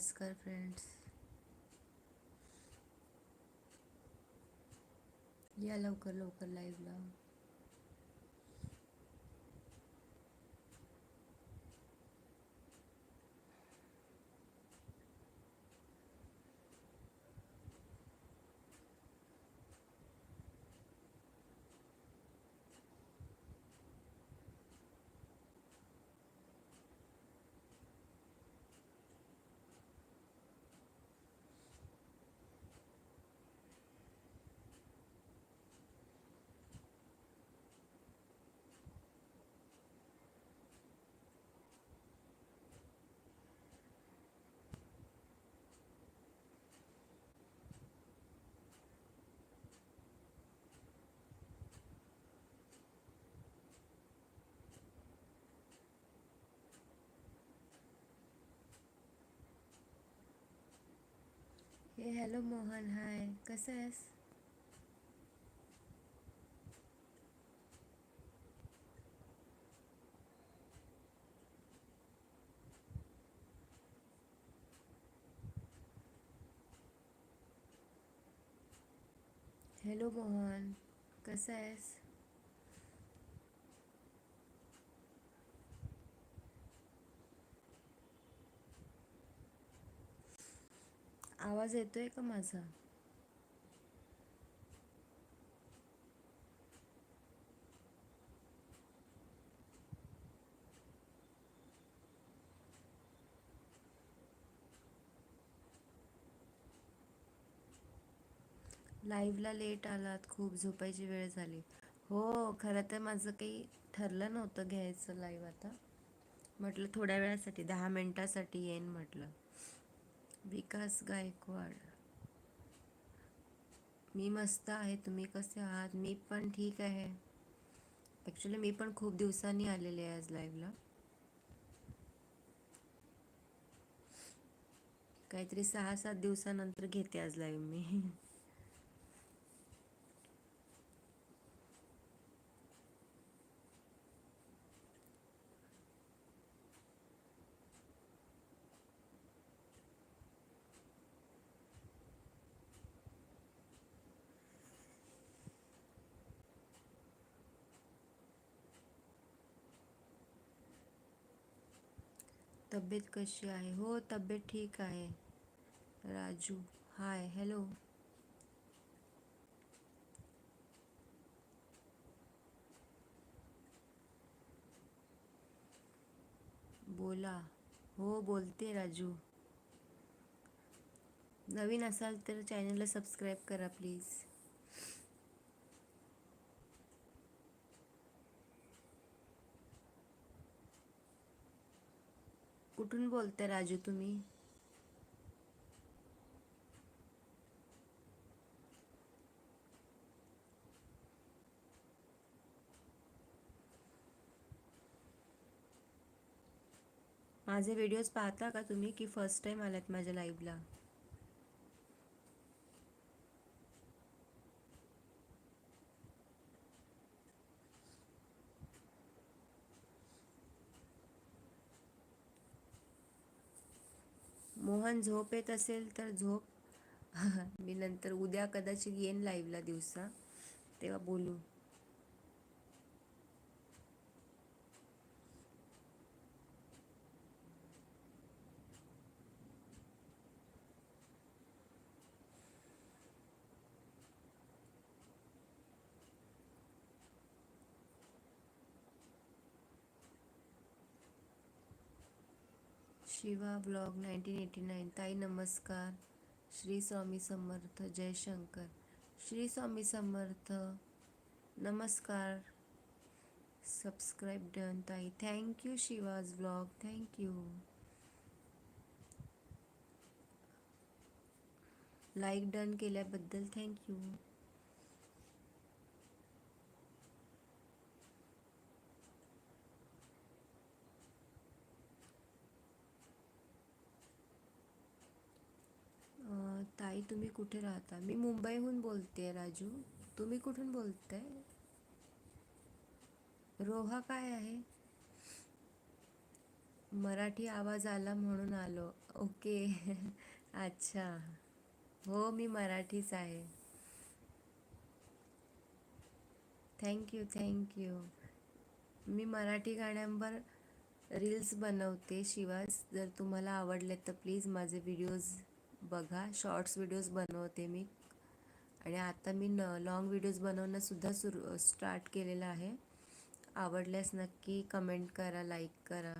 नमस्कार फ्रेंड्स या लवकर लवकर लाईव्हला हे हॅलो मोहन हाय कसं आहेस हॅलो मोहन कसं आहेस आवाज येतोय का माझा? लाईव्हला लेट आलात खूप झोपायची वेळ झाली. हो खरं तर माझं काही ठरलं नव्हतं घ्यायचं लाईव्ह आता. म्हटलं थोड्या वेळासाठी दहा मिनटासाठी येईन म्हटलं. विकास गायकवाड. मी मस्त आहे तुम्ही कसे आहात? मी पण ठीक आहे. ॲक्च्युली मी पण खूप दिवसांनी आलेले आहे आज लाईव्हला काहीतरी सहा सात दिवसानंतर घेते आज लाईव्ह मी. तब्येत कशी आहे? हो तब्येत ठीक आहे. राजू हाय हॅलो बोला. हो बोलते राजू. नवीन असाल तर चॅनलला सबस्क्राईब करा प्लीज कुठून बोलते राजू तुम्ही? माझे व्हिडिओज पाहता का तुम्ही? की फर्स्ट टाइम आलात माझ्या लाईव्हला मोहन झोप येत असेल तर झोप. मी नंतर उद्या कदाचित येईन लाईव्हला दिवसा. तेव्हा बोलू. Shiva blog nineteen eighty nine. ताई नमस्कार. श्री स्वामी समर्थ. जयशंकर श्री स्वामी समर्थ. नमस्कार. सबस्क्राईब डन ताई. Thank thank you Shiva's blog. Thank thank you like done केल्याबद्दल थँक्यू ताई तुम्ही कुठे राहता? मी मुंबईहून बोलते राजू. तुम्ही कुठून बोलताय? रोहा काय आहे? मराठी आवाज आला म्हणून आलो. ओके. अच्छा. हो मी मराठीच आहे. थँक्यू थँक्यू मी मराठी गाण्यांवर रील्स बनवते. शिवाय जर तुम्हाला आवडले तर प्लीज माझे व्हिडिओज बघा शॉर्ट्स व्हिडिओज बनवते मी. आणि आता मी न लाँग व्हिडिओज बनवणंसुद्धा सुरू स्टार्ट केलेलं आहे. आवडल्यास नक्की कमेंट करा लाईक करा.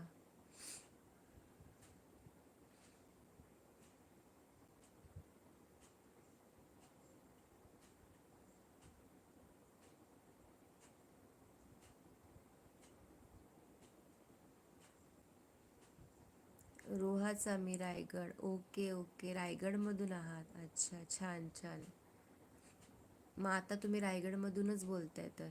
रोहाचा मी रायगड. Okay okay. रायगडमधून आहात. अच्छा छान छान. मग आता तुम्ही रायगडमधूनच बोलताय तर.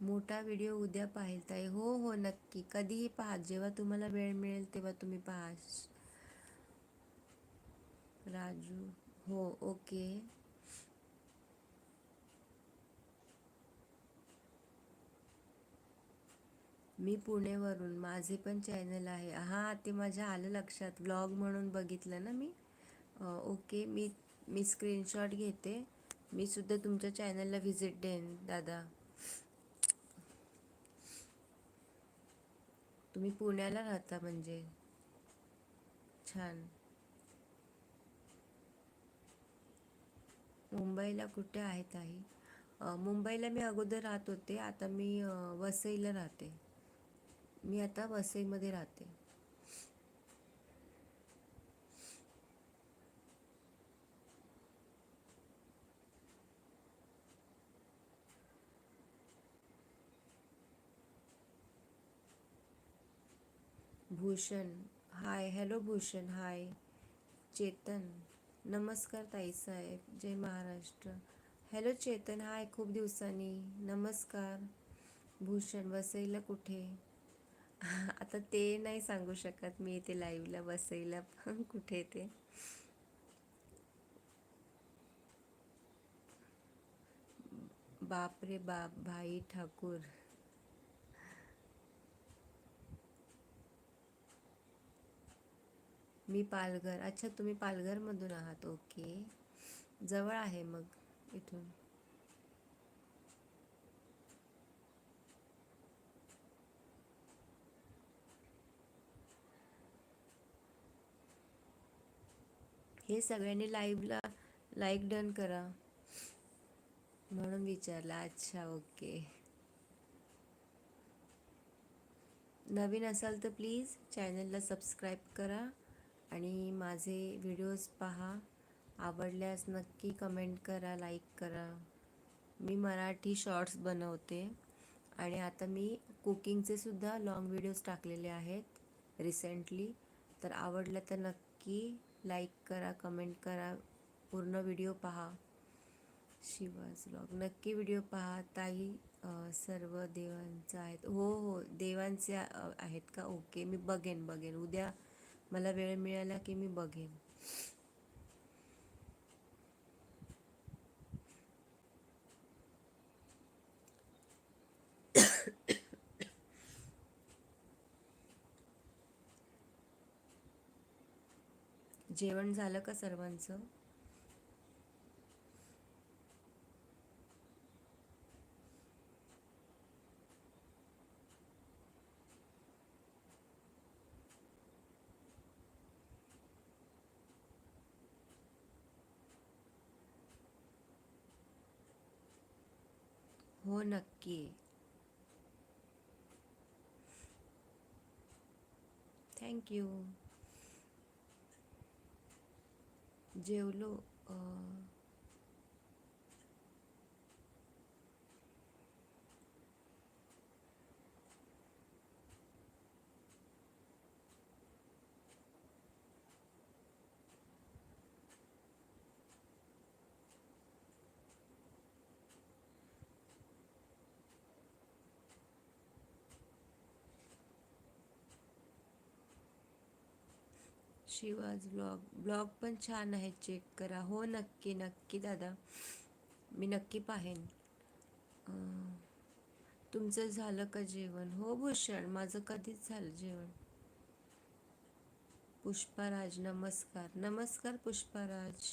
मोठा व्हिडिओ उद्या पाहिलताय हो हो नक्की. कधीही पहा. जेव्हा तुम्हाला वेळ मिळेल तेव्हा तुम्ही पहा. राजू हो ओके. मी पुणेवरून माझे पण चॅनल आहे. हां ते माझ्या आलं लक्षात. ब्लॉग म्हणून बघितलं ना मी? ओके मी मी स्क्रीनशॉट घेते. मी सुद्धा तुमच्या चॅनलला व्हिजिट देईन दादा. तुम्ही पुण्याला राहता म्हणजे? छान. मुंबईला कुठे आहेत आई मुंबईला मी अगोदर राहत होते. आता मी वसईला राहते. मी आता वसईमध्ये राहते. Bhushan. Hi hello Bhushan. Hi Chetan. नमस्कार ताईसाहेब जय महाराष्ट्र. हॅलो चेतन हाय खूप दिवसांनी. नमस्कार. भूषण वसईला कुठे? आता ते नाही सांगू शकत मी इथे लाईव्हला बसायला पण कुठे ते. बापरे बाप भाई ठाकूर. मी पालघर. अच्छा तुम्ही पालघरमधून आहात. ओके. जवळ आहे मग इथून. हे सगळ्यांनी लाईव्हला लाईक डन करा. म्हणून विचारला. अच्छा ओके. नवीन असाल तर प्लीज चॅनलला सबस्क्राईब करा. आणि माझे व्हिडिओज पहा. आवडल्यास नक्की कमेंट करा लाईक करा. मी मराठी शॉर्ट्स बनवते. आणि आता मी कुकिंगचे सुद्धा लॉंग व्हिडिओज टाकलेले आहेत रिसेंटली तर आवडलं तर नक्की लाईक करा कमेंट करा. पूर्ण व्हिडिओ पहा. शिवाज ब्लॉग नक्की व्हिडिओ पहा. ताई सर्व देवांचं आहेत. हो हो देवांचे आहेत का? ओके मी बघेन बघेन. उद्या मला वेळ मिळाला की मी बघेन. जेवण झालं का सर्वांचं? नक्की थँक्यू जेवलो शिवाज ब्लॉग ब्लॉग पण छान आहे चेक करा. हो नक्की नक्की दादा. मी नक्की पाहेन. तुमचं झालं का जेवण? हो भूषण. माझं कधीच झालं जेवण? पुष्पाराज नमस्कार. नमस्कार पुष्पाराज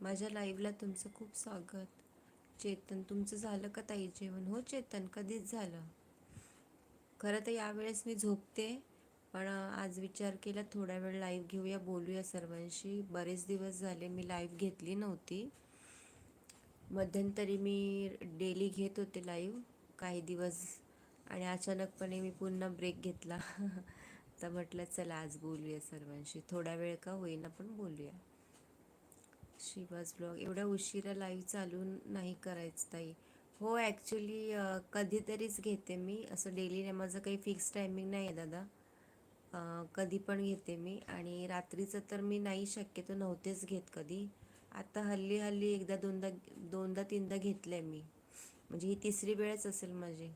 माझ्या लाईव्हला तुमचं खूप स्वागत. चेतन तुमचं झालं का ताई जेवण? हो चेतन कधीच झालं. खरं तर यावेळेस मी झोपते. पण आज विचार केला थोडा वेळ लाईव्ह घेऊया बोलूया सर्वांशी. बरेच दिवस झाले मी लाईव्ह घेतली नव्हती. मध्यंतरी मी डेली घेत होते लाईव्ह काही दिवस. आणि अचानकपणे मी पुन्हा ब्रेक घेतला. तर म्हटलं चला आज बोलूया सर्वांशी. थोडा वेळ का होईना पण बोलूया. शिवाज ब्लॉग एवढ्या उशिरा लाईव्ह चालू नाही करायचं ताई. हो ॲक्च्युली कधीतरीच घेते मी. असं डेली नाही माझं काही फिक्स टायमिंग नाही आहे दादा. कधी पण घेते मी. आणि रात्रीचं तर मी नाही शक्यतो नव्हतेच घेत कधी. आता हल्ली हल्ली एकदा दोनदा दोनदा तीनदा घेतलं आहे मी. म्हणजे ही तिसरी वेळच असेल माझी.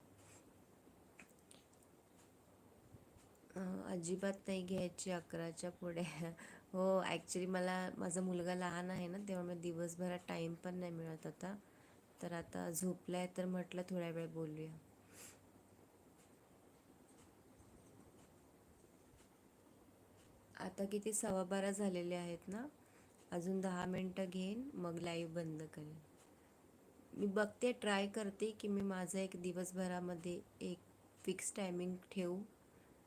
अजिबात नाही घ्यायची अकराच्या पुढे. हो ॲक्च्युली मला माझा मुलगा लहान आहे ना त्यामुळे दिवसभरात टाईम पण नाही मिळत आता तर आता झोपलाय तर म्हटलं थोड्या वेळ बोलूया. आता किती सव्वा बारा झालेले आहेत ना अजून दहा मिनटं घेईन मग लाईव्ह बंद करेन. मी बघते ट्राय करते की मी माझं एक दिवसभरामध्ये एक फिक्स टायमिंग ठेवू.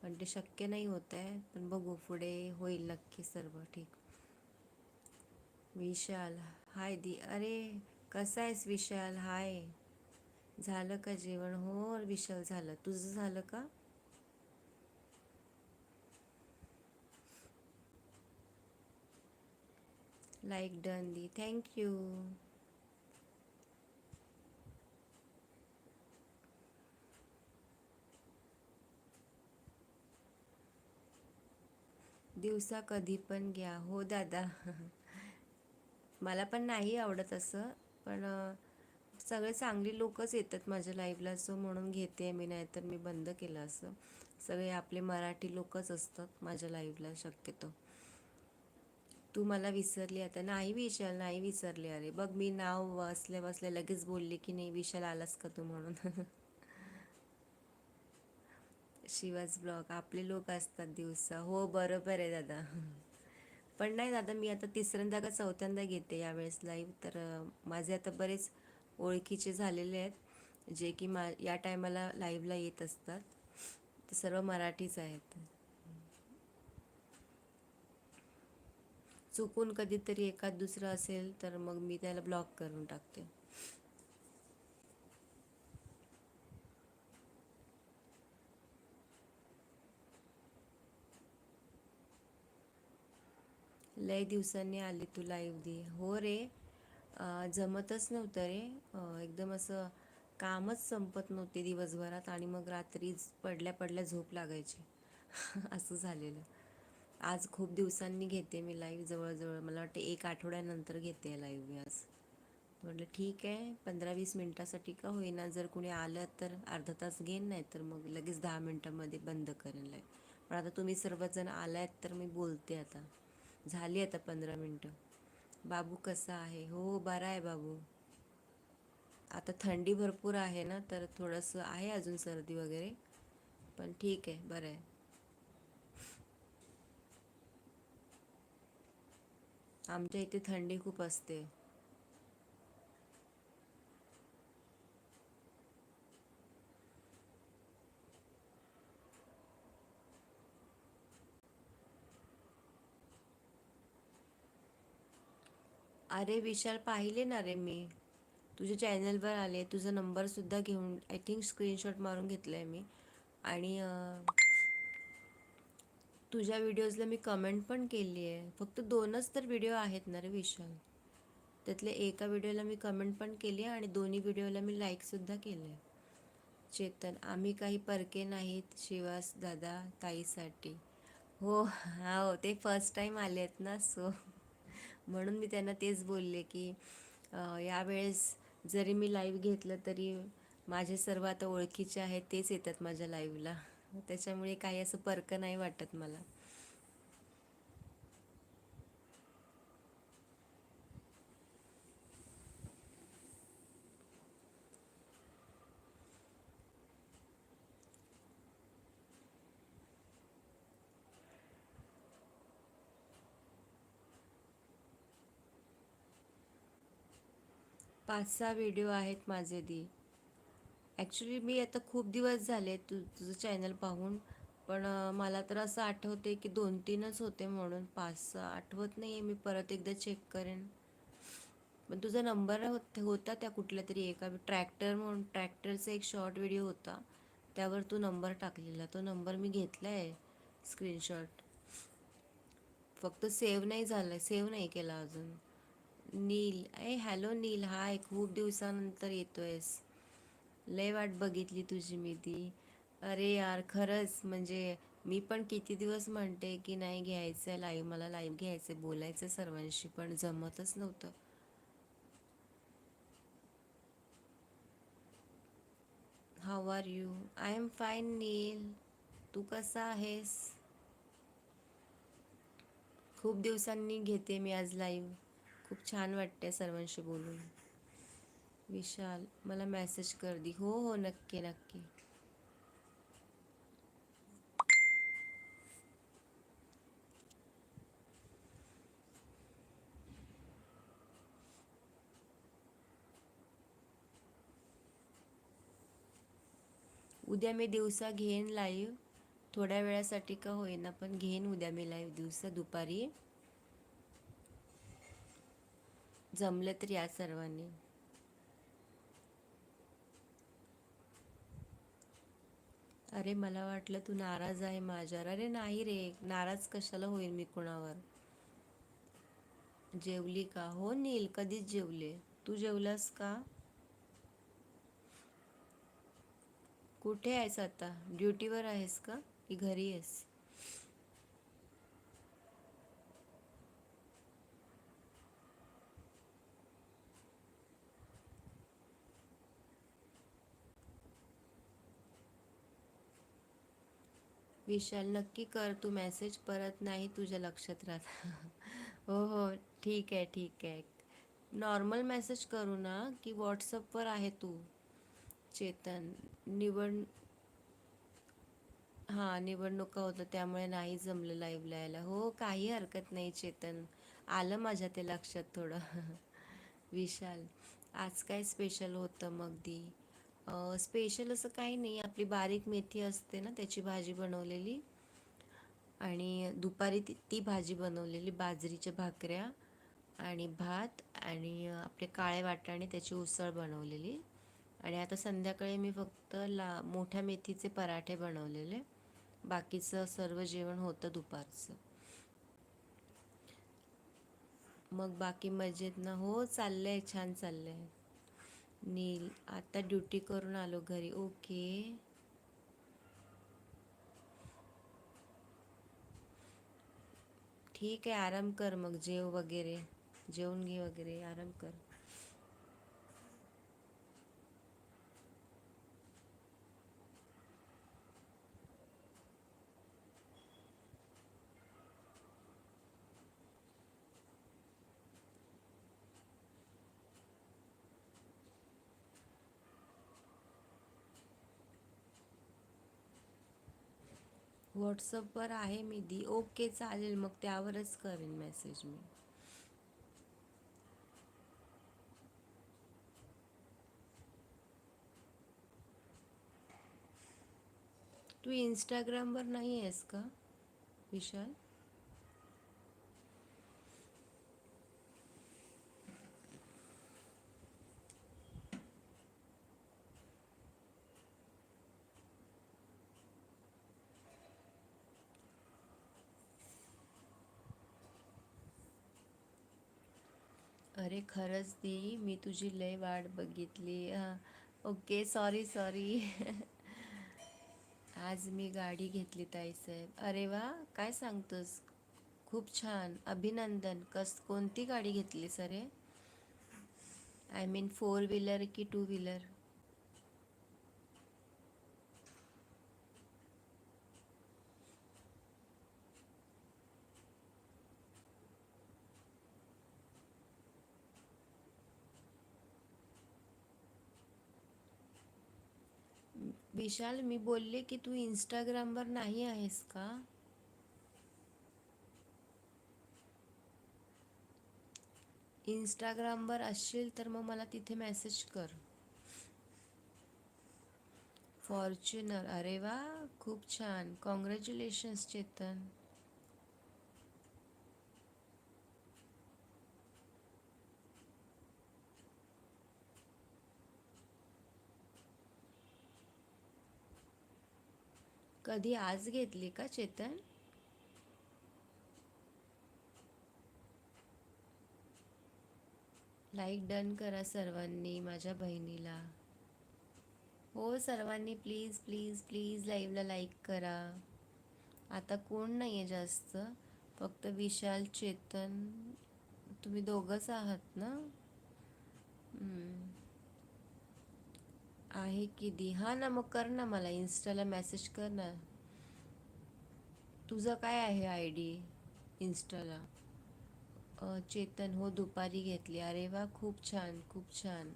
पण ते शक्य नाही होत आहे पण बघू पुढे होईल नक्की सर्व ठीक. विशाल हाय दी अरे कसा आहेस विशाल? हाय झालं का जेवण? हो विशाल झालं. तुझं झालं का? लाईक डन दी थँक्यू दिवसा कधी पण घ्या. हो दादा. मला पण नाही आवडत असं पण सगळे चांगली लोकच येतात माझ्या लाईफला सो म्हणून घेते मी नाही तर मी बंद केलं असं. सगळे आपले मराठी लोकच असतात माझ्या लाईफला शक्यतो. तू मला विसरली आता. नाही विशाल नाही विसरली. अरे बघ मी नाव वाचल्या बसल्या लगेच बोलले की नाही विशाल आलास का तू म्हणून? शिवाज ब्लॉग आपले लोक असतात दिवसा. हो बरोबर आहे दादा. पण नाही दादा मी आता तिसऱ्यांदा का चौथ्यांदा घेते यावेळेस लाईव्ह तर माझे आता बरेच ओळखीचे झालेले आहेत जे की मा या टायमाला लाईव्हला येत असतात. ते सर्व मराठीच आहेत. चुकून कधीतरी एखाद दुसरं असेल तर मग मी त्याला ब्लॉक करून टाकते. लय दिवसांनी आली तू लाईव्ह दे हो रे. जमतच नव्हतं रे. एकदम असं कामच संपत नव्हते दिवसभरात आणि मग रात्री पडल्या पडल्या झोप लागायची. असं झालेलं. आज खूप दिवसांनी घेते मी लाईव्ह जवळजवळ. मला वाटतं एक आठवड्यानंतर घेते लाईव्ह मी आज. म्हटलं ठीक आहे पंधरा वीस मिनटासाठी का होईना जर कुणी आलं तर अर्धा तास घेईन नाही तर मग लगेच दहा मिनटामध्ये बंद करेन लाईव्ह पण आता तुम्ही सर्वजण आलायत तर मी बोलते आता. झाली आता पंधरा मिनटं. बाबू कसा आहे? हो बरा आहे बाबू. आता थंडी भरपूर आहे ना तर थोडंसं आहे अजून सर्दी वगैरे. पण ठीक आहे बरं आहे. आमच्या इथे थंडी खूप असते. अरे विशाल पाहिले ना रे मी. तुझ्या चॅनलवर आले तुझा नंबरसुद्धा घेऊन आय थिंक स्क्रीनशॉट मारून घेतला आहे मी. आणि तुझ्या व्हिडिओजला मी कमेंट पण केली आहे. फक्त दोनच तर व्हिडिओ आहेत ना रे विशाल? त्यातल्या एका व्हिडिओला मी कमेंट पण केली आहे आणि दोन्ही व्हिडिओला मी लाईकसुद्धा केलं आहे. चेतन आम्ही काही परके नाहीत शिवास दादा ताईसाठी. हो हा हो ते फर्स्ट टाईम आले आहेत ना सो म्हणून मी त्यांना तेच बोलले की यावेळेस जरी मी लाईव्ह घेतलं तरी माझे सर्व आता ओळखीचे आहेत तेच येतात माझ्या लाईव्हला त्याच्यामुळे काही असं परक नाही वाटत मला. पाच सहा व्हिडिओ आहेत माझे दी. ॲक्च्युली मी आता खूप दिवस झाले तु तुझं चॅनल पाहून. पण मला तर असं आठवते की दोन तीनच होते म्हणून. पाच सहा आठवत नाही आहे मी. परत एकदा चेक करेन. पण तुझा नंबर होता त्या कुठल्या तरी एका ट्रॅक्टर म्हणून ट्रॅक्टरचा एक शॉर्ट व्हिडिओ होता. त्यावर तू नंबर टाकलेला. तो नंबर मी घेतला आहे स्क्रीनशॉट फक्त सेव्ह नाही झालं सेव्ह नाही केला अजून. नील. ए हॅलो नील. हाय. खूप दिवसानंतर येतो आहेस लय वाट बघितली तुझी मी ती. अरे यार खरंच. म्हणजे मी पण किती दिवस म्हणते की नाही घ्यायचं आहे लाईव्ह मला लाईव्ह घ्यायचं बोलायचं सर्वांशी पण जमतच नव्हतं. How are you I am fine Neel तू कसा आहेस? खूप दिवसांनी घेते मी आज लाईव्ह खूप छान वाटते सर्वांशी बोलून. विशाल मला मेसेज कर दी. हो हो नक्की नक्की. उद्या मी दिवसा घेईन लाईव्ह थोड्या वेळासाठी का होईना पण घेईन उद्या मी लाईव्ह दिवसा दुपारी. जमलं तर या सर्वांनी. अरे मला वाटलं तू नाराज आहे माझ्यावर. अरे नाही रे नाराज कशाला होईल मी कुणावर? जेवली का? हो नील कधीच जेवले. तू जेवलास का? कुठे आहेस आता? ड्युटीवर आहेस का? की घरी आहेस? विशाल नक्की कर तू मेसेज परत नाही तुझ्या लक्षात राहत. हो हो ठीक आहे ठीक आहे. नॉर्मल मेसेज करू ना की व्हॉट्सअपवर आहे तू चेतन. निवड हां निवडणुका होतं त्यामुळे नाही जमलं लाईव्ह यायला हो काही हरकत नाही चेतन. आलं माझ्या ते लक्षात थोडं. विशाल आज काय स्पेशल होतं मग दी स्पेशल असं काही नाही. आपली बारीक मेथी असते ना त्याची भाजी बनवलेली. आणि दुपारी ती ती भाजी बनवलेली बाजरीच्या भाकऱ्या आणि भात आणि आपले काळे वाटाणे त्याची उसळ बनवलेली. आणि आता संध्याकाळी मी फक्त ला मोठ्या मेथीचे पराठे बनवलेले. बाकीचं सर्व जेवण होतं दुपारचं. मग बाकी मजेत ना? हो चाललंय छान चाललंय. नील आता ड्युटी करून आलो घरी. ओके. ठीक आहे आराम कर मग. जेव वगैरे. जेवून घे वगैरे. आराम कर. व्हॉट्सअपवर आहे मी दी ओके चालेल. मग त्यावरच करेन मेसेज मी. तू इंस्टाग्रामवर नाही आहेस का विशाल? अरे खरंच दी मी तुझी लय वाट बघितली. ओके सॉरी सॉरी आज मी गाडी घेतली ताईसाहेब. अरे वा काय सांगतोस? खूप छान. अभिनंदन. कस कोणती गाडी घेतलीस अरे? आय मीन फोर व्हीलर की टू व्हीलर विशाल, मी बोलले की तू इंस्टाग्रामवर नाही आहेस का? इंस्टाग्रामवर असशील तर मग मला तिथे मेसेज कर. फॉर्च्युनर अरे वा, खूप छान. कॉंग्रॅच्युलेशन्स चेतन. कधी आज घेतली का चेतन? लाईक डन करा सर्वांनी माझ्या बहिणीला. हो सर्वांनी प्लीज प्लीज प्लीज लाईव्हला लाईक करा. आता कोण नाही आहे जास्त? फक्त विशाल चेतन तुम्ही दोघंच आहात ना? हम्म. आहे की दी हा ना मग कर ना मला इन्स्टाला मेसेज कर ना. तुझं काय आहे आय डी इन्स्टाला चेतन हो दुपारी घेतली. अरे वा खूप छान खूप छान.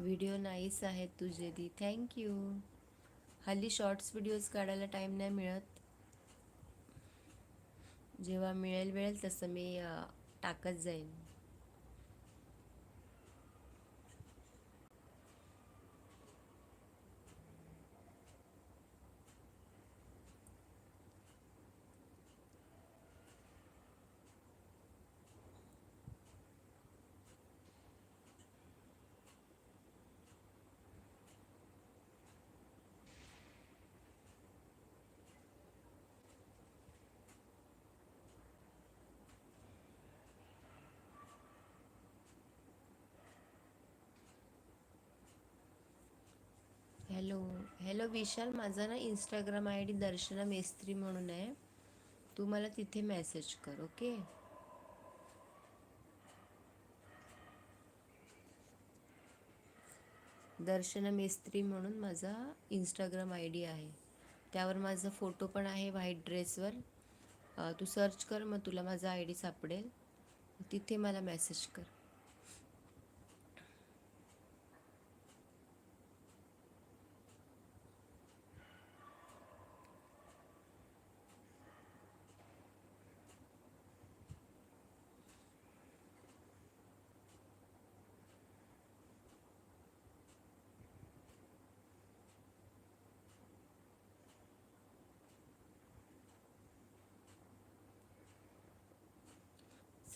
व्हिडिओ नाईस आहेत तुझे दी. थँक्यू हल्ली शॉर्ट्स व्हिडिओज काढायला टाईम नाही मिळत. जेव्हा मिळेल मिळेल तसं मी टाकत जाईन. हॅलो हॅलो विशाल माझा ना Instagram I D Darshana Mestri म्हणून आहे. तू मला तिथे मेसेज कर ओके? दर्शना मेस्त्री म्हणून माझा इंस्टाग्राम आय डी आहे. त्यावर माझा फोटो पण आहे व्हाईट ड्रेसवर. तू सर्च कर मग तुला माझा आय डी सापडेल. तिथे मला मेसेज कर.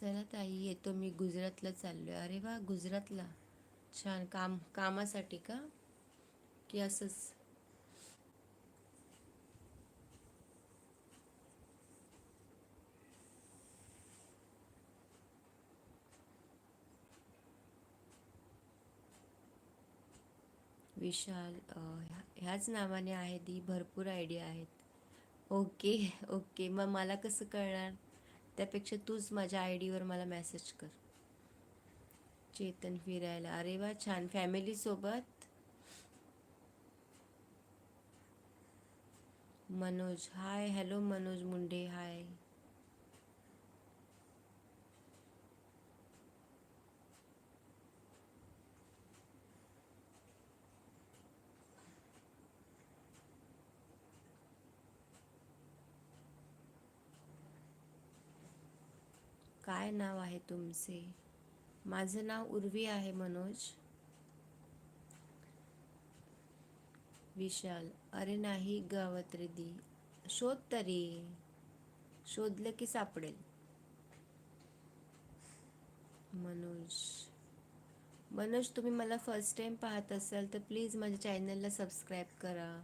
चला ताई येतो मी गुजरातला चाललोय. अरे वा गुजरातला? छान. काम कामासाठी का? की असंच? विशाल ह्याच नावाने आहेत ती. भरपूर आयडिया आहेत. ओके ओके मग मला कसं कळणार? त्यापेक्षा तूच माझ्या आय डीवर मला मेसेज कर. चेतन फिरायला. अरे वा छान. फॅमिलीसोबत Manoj hi hello Manoj Munde hi काय नाव आहे तुमचे? माझं नाव उर्वी आहे मनोज. विशाल. अरे नाही गावात दी शोध तरी. शोधलं की सापडेल. मनोज. मनोज तुम्ही मला फर्स्ट टाइम पाहत असाल तर प्लीज माझ्या चॅनलला सबस्क्राईब करा.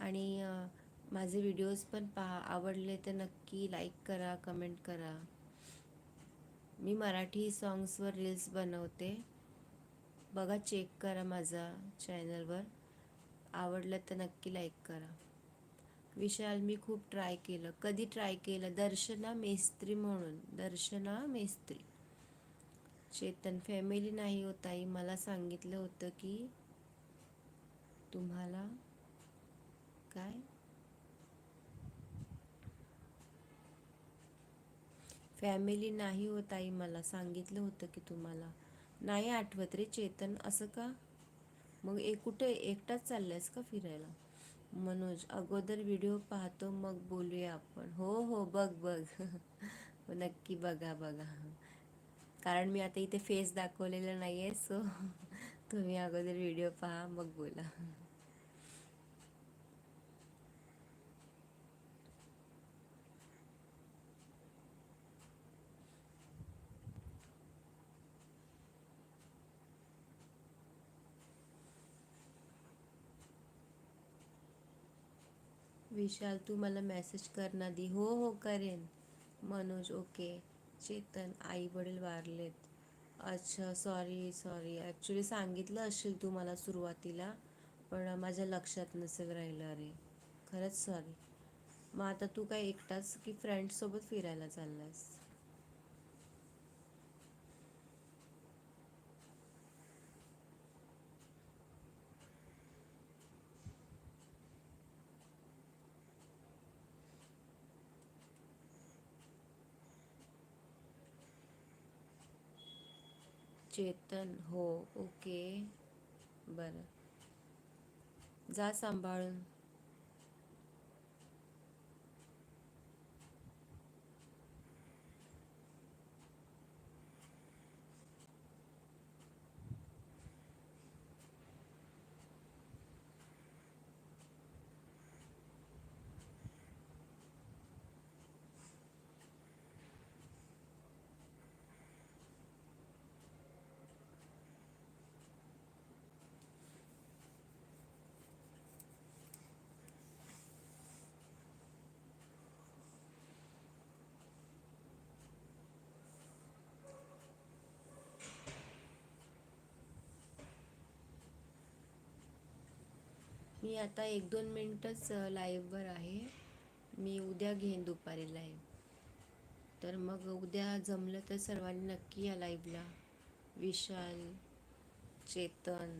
आणि माझे व्हिडिओज पण पहा. आवडले तर नक्की लाईक करा कमेंट करा. मी मराठी सॉंग्सवर रील्स बनवते. बघा चेक करा माझा चॅनलवर आवडलं तर नक्की लाईक करा. विशाल मी खूप ट्राय केलं. कधी ट्राय केलं? दर्शना मेस्त्री म्हणून. दर्शना मेस्त्री. चेतन फॅमिली नाही हो ताई. मला सांगितलं होतं की तुम्हाला काय? फॅमिली नाही हो ताई मला सांगितलं होतं की तुम्हाला. नाही आठवत रे चेतन असं का? मग एक कुठे? एकटाच चाललायस का फिरायला? मनोज अगोदर व्हिडिओ पाहतो मग बोलूया आपण. हो हो बघ बघ. नक्की बघा बघा. कारण मी आता इथे फेस दाखवलेलं नाही आहे सो तुम्ही अगोदर व्हिडिओ पहा मग बोला. विशाल तू मला मेसेज करणार दी. हो हो करेन. मनोज ओके चेतन आई वडील वारलेत. अच्छा सॉरी सॉरी ॲक्च्युली सांगितलं असेल तू मला सुरुवातीला पण माझ्या लक्षात नसेल राहिलं अरे. खरंच सॉरी मग आता तू काय एकटाच की फ्रेंड्ससोबत फिरायला चाललास चेतन हो ओके. बरं. जा सांभाळून. मी आता एक दोन मिनटंच लाईव्हवर आहे. मी उद्या घेईन दुपारी लाईव्ह तर मग उद्या जमलं तर सर्वांनी नक्की या लाईव्हला विशाल चेतन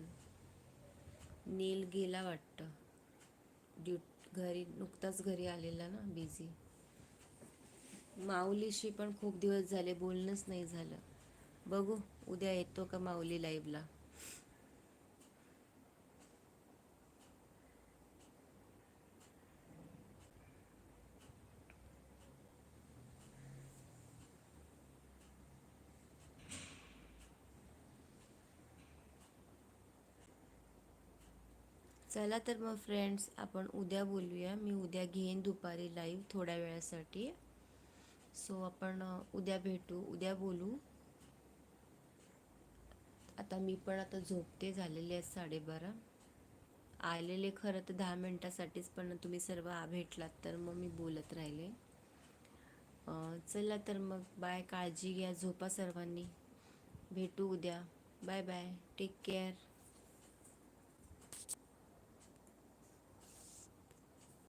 नील गेला वाटतं. ड्यूट घरी नुकताच घरी आलेला ना बिझी माऊलीशी पण खूप दिवस झाले बोलणंच नाही झालं. बघू उद्या येतो का माऊली लाईव्हला चला तर मग फ्रेंड्स आपण उद्या बोलूया. मी उद्या घेईन दुपारी लाईव्ह थोड्या वेळासाठी. सो आपण उद्या भेटू उद्या बोलू. आता मी पण आता झोपते झालेले आहेत साडेबारा. आलेले खरं तर दहा मिनटासाठीच पण तुम्ही सर्व आ- भेटलात तर मग मी बोलत राहिले. चला तर मग बाय काळजी घ्या झोपा सर्वांनी. भेटू उद्या. Bye bye take care